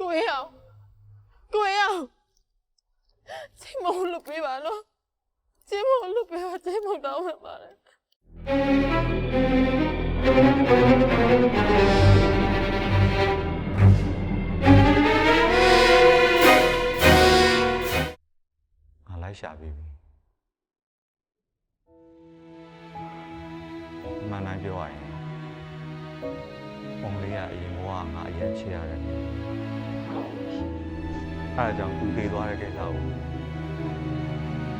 ကိုရအောင်ကိုရအောင်ချိန်မုံလွတ်ပေးပါနော်ချိန်မုံလွတ်ပေးပါချိန်မုံတောင်းမှပါတယ်ငါလိုက်ရှာပြီးပြီအမှန်တိုင်းပြောရရင်ပုံလေးကအရင်ဘဝကငါအရင်ချစ်ရတယ် အဲဒါကြောင့်သူသေးသွားတဲ့ကိစ္စကို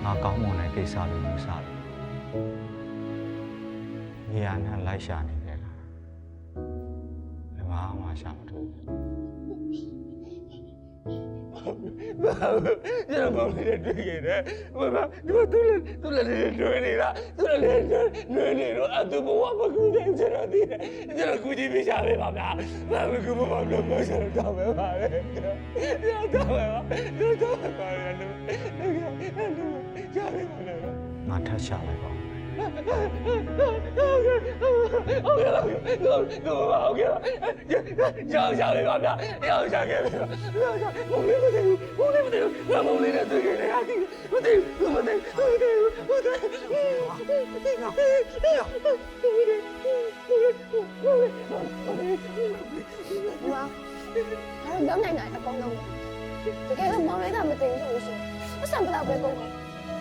ငါကောင်းမွန်တဲ့ကိစ္စလို့ယူဆတယ်နေရာနဲ့လိုက်ရှာနေတယ်လားဘာမှရှာမတွေ့ဘူး ကျွန်တော်မောင်လေးနဲ့တွေ့ခဲ့တယ်ဘာဘာဒီမှာသူ့လည်းသူ့လည်းတွေ့နေတာသူ့လည်းတွေ့နေတော့အတူဘဝမကူတဲ့ကျွန်တော်သိတယ်ကျွန်တော်ကူကြည့်ပြချပေးပါဗျာဘာမကူမမလို့ပြောကျွန်တော်တောင်းပေးပါလေကျွန်တော်တောင်းပေးပါကျွန်တော်တောင်းပေးပါလေလို့ကြားပေးပါလေငါထပ်ရှာလိုက်ပါ ဦးဟုတ်ကဲ့ဟုတ်ကဲ့ဟုတ်ကဲ့ဟုတ်ကဲ့ကြောက်ကြပါဗျာကြောက်ကြခဲ့ပြီဘုံလေးမသိဘူးဘုံလေးမသိဘူး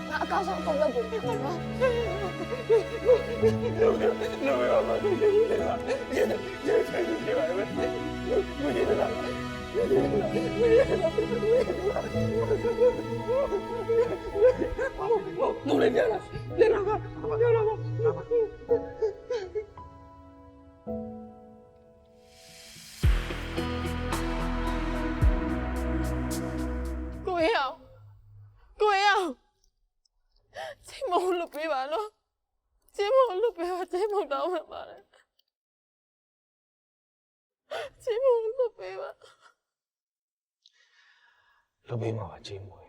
ငါအကောင်းဆုံးအကုန်လုပ်ပေးမယ်နော်လူရမလူရမရေရေဆိုင်ကြီးပါပဲလူရမမူလေးပြလား လုပ်ပေးမှာပါဂျေးမွေ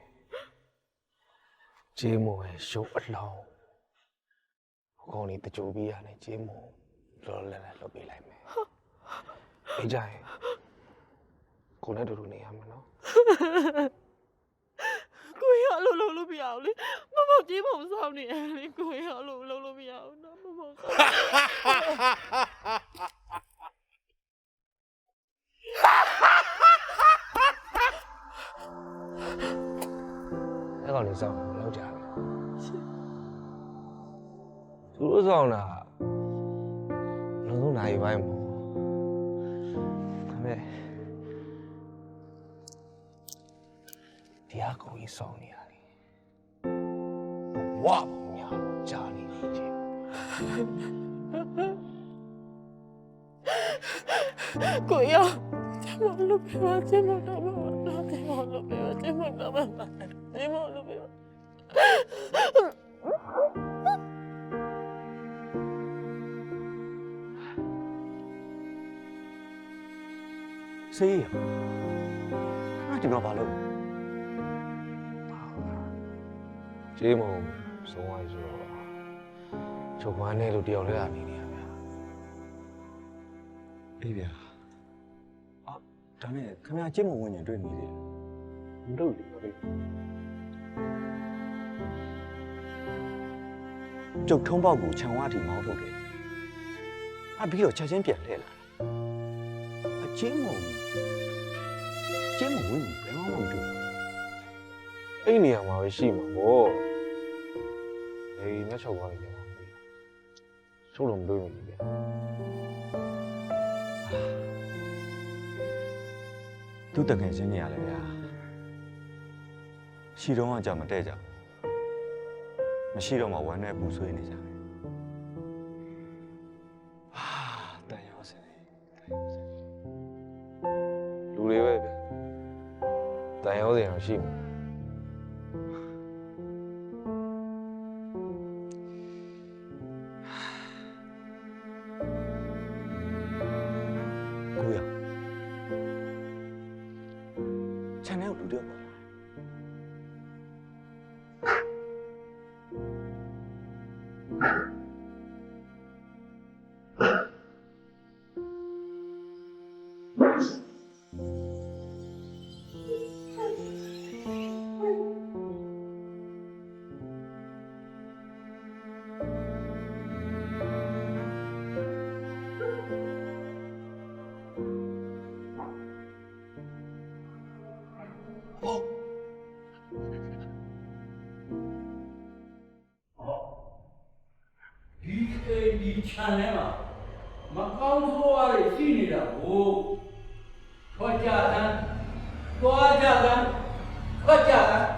ဂျေးမွေရုပ်အလောင်းဟိုကောင်လေးတကြိုပြီးရတယ်ဂျေးမွေလောလောလတ်လတ်လုပ်ပေးလိုက်မယ်အေးကြရင်ကိုနဲ့တူတူနေရမှာနော်ကိုရအလိုလုံးလို့မရအောင်လေမမောက်ကြီးမုံဆောင်နေတယ်လေကိုရအလိုလုံးလို့မရအောင်နော်မမော အဲ့ကောင်လေးစောင့်မလောက်ကြဘူးသူတို့စောင့်တာလုံးလုံးနိုင်ပိုင်းပေါ့ဒါပေမဲ့ဒီအကောင်ကြီးစောင့်နေရတယ်ဝါညာကြာနေနေချင်းကိုရချိန်မုံလွတ်ပေးပါချိန်မုံတောင်းမှပါနော်ချိန်မုံလွတ်ပေးပါချိန်မုံတောင်းမှပါချိ န်မုံလွတ်ပေးပါစေးရခါကျွန်တော်ဘာလုပ်ကျေးမုံဆုံးဝိုင်းဆိုတော့ချုပ်ခွမ်းနဲ့လို့တယောက်လည်းအနေနေရဗျာအေးဗျာအော်ဒါနဲ့ခင်ဗျာကျင့်မဝင်ရင်တွေ့နေသေးတယ်မလုပ်ဘူးလေ ကျုပ်ထုံးပေါက်ကိုခြံဝါးတီမောင်းထုတ်တယ်အပြီးတော့ချက်ချင်းပြန်လှည့်လာအချင်းမုံကျင့်မဝင်ဘယ်မှမတွေ့ဘူးအဲ့ဒီနေရာမှာပဲရှိမှာပေါ့အေးမျက်ချုပ်သွားပြီဗျာချုပ်လို့မတွေ့ဘူးဗျာသူတငယ်ချင်းနေရလဲဗျာ ရှိတော့ကကြမတဲ့ကြဘူးမရှိတော့မှဝမ်းနဲ့ပူဆွေးနေကြတယ်ဟာတန်ရောစနေလူတွေပဲဗျာတန်ရောစင်အောင်ရှိမှာ အိမ်ဒီခြံထဲမှာမကောင်းဆိုးရည်ရှိနေတာကိုထွက်ကြတန်းသွားကြတန်းထွက်ကြတန်း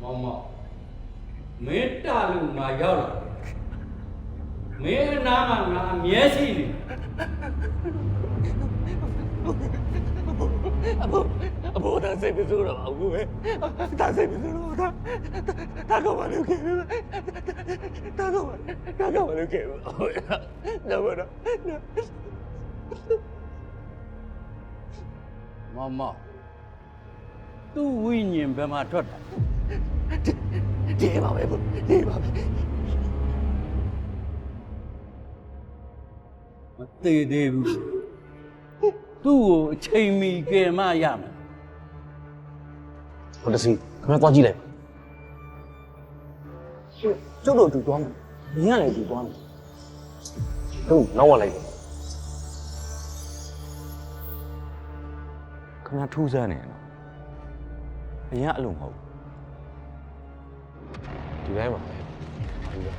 မမမေတ္တာလို့ငါရောက်လာတယ်မင်းအနာမှာငါအမြဲရှိနေအဘော အဘောဒါစိတ်မဆိုးတော့ပါဘူးပဲဒါစိတ်မဆိုးတော့ဒါဒါကမလုပ်ခဲ့ဘူးဒါကမဒါကမလုပ်ခဲ့ဘူးဒါမတော့မမသူ့ဝိညာဉ်ဘယ်မှာထွက်တာဒီပါပဲဒီပါပဲမသေးသေးဘူးသူ့ကိုအချိန်မီကယ်မရမယ် ဟိုတစီခင်ဗျားသွားကြည့်လိုက်ကျုပ်တို့တူသွားမယ်။ညလည်းတူသွားမယ်ဟုတ်နောက်ဝလိုက်တယ်။ခင်ဗျားထူးဆန်းနေနော်။အရင်အဲ့လိုမဟုတ်ဘူးဒီတိုင်းပါပဲဒီတိုင်း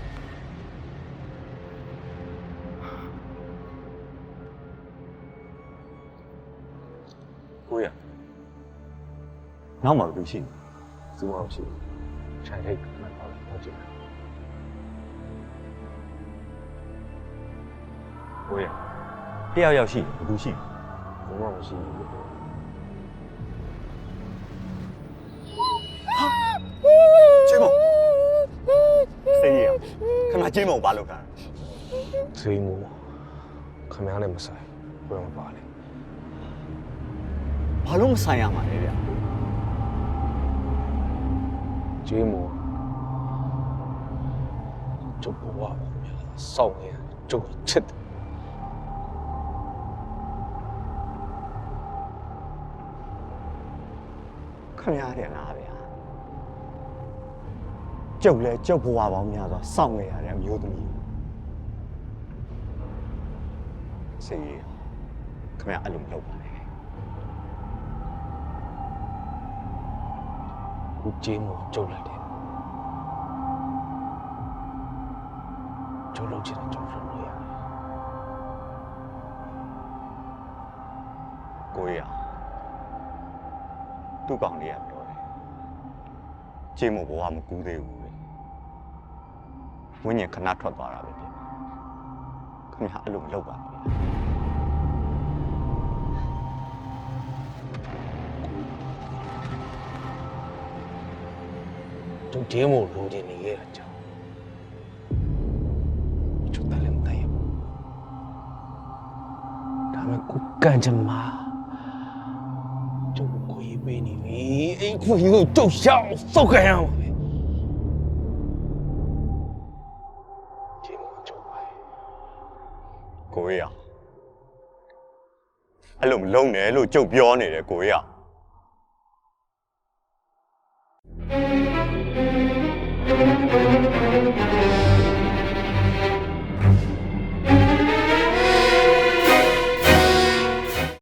။ကိုရ။ နောက်မှလူရှိတယ်စူးအောင်ရှိခြံထိတ်မှတ်ပါလို့ဟုတ်ကြည့်။ကိုရ။တယောက်ယောက်ရှိတယ်လူရှိတယ်ဘုံမရှိဘူး။ချင်းမ။စေးရ။ခင်ဗျာချင်းမဘာလုပ်တာစိတ်မူခင်ဗျားနဲ့မဆိုင်ဘယ်မှာပါလဲ။ဘာလို့မဆိုင်ရမှာလဲဗျာ ဂျေးမူကျုပ်ဘဝပါများစောင့်နေကျုပ်ချစ်တယ်။ခင်ဗျားတယ်လားဗျာ။ကျုပ်လဲကျုပ်ဘဝပေါင်းများစွာစောင့်နေရတဲ့အမျိုးသမီး။စေးရ။ခင်ဗျားအဲ့လိုမလုပ်ပါ နဲ့ကိုဂျေးမူကျုပ်လိုက်တယ်ကျုပ်လုပ်ချင်တယ်ကျုပ်လုပ်လို့ရတယ်ကိုရသူ့ကောင်လေးကပြောတယ်ကျင်းမဘဝမကူးသေးဘူးလေဝိညာဉ်ခဏထွက်သွားတာပဲဖြစ်ခင်ဗျာအဲ့လိုမလုပ်ပါနဲ့ ဗျာကျုပ်ဂျေးမူလိုချင်နေခဲ့တာကြောင့်ကျုပ်တယ်လည်းမတည့်ဘူးဒါပေမဲ့ကိုကန်ချင်မှာကျုပ်ကိုရေးပေးနေပြီအဲ့ခွေကိုကျုပ်ရှောင်းစောက်ခံရမှာပဲဂျေးမူကျုပ်ပါကိုရအဲ့လိုမလုပ်နဲ့လို့ကြုတ်ပြောနေတယ်ကိုရ Música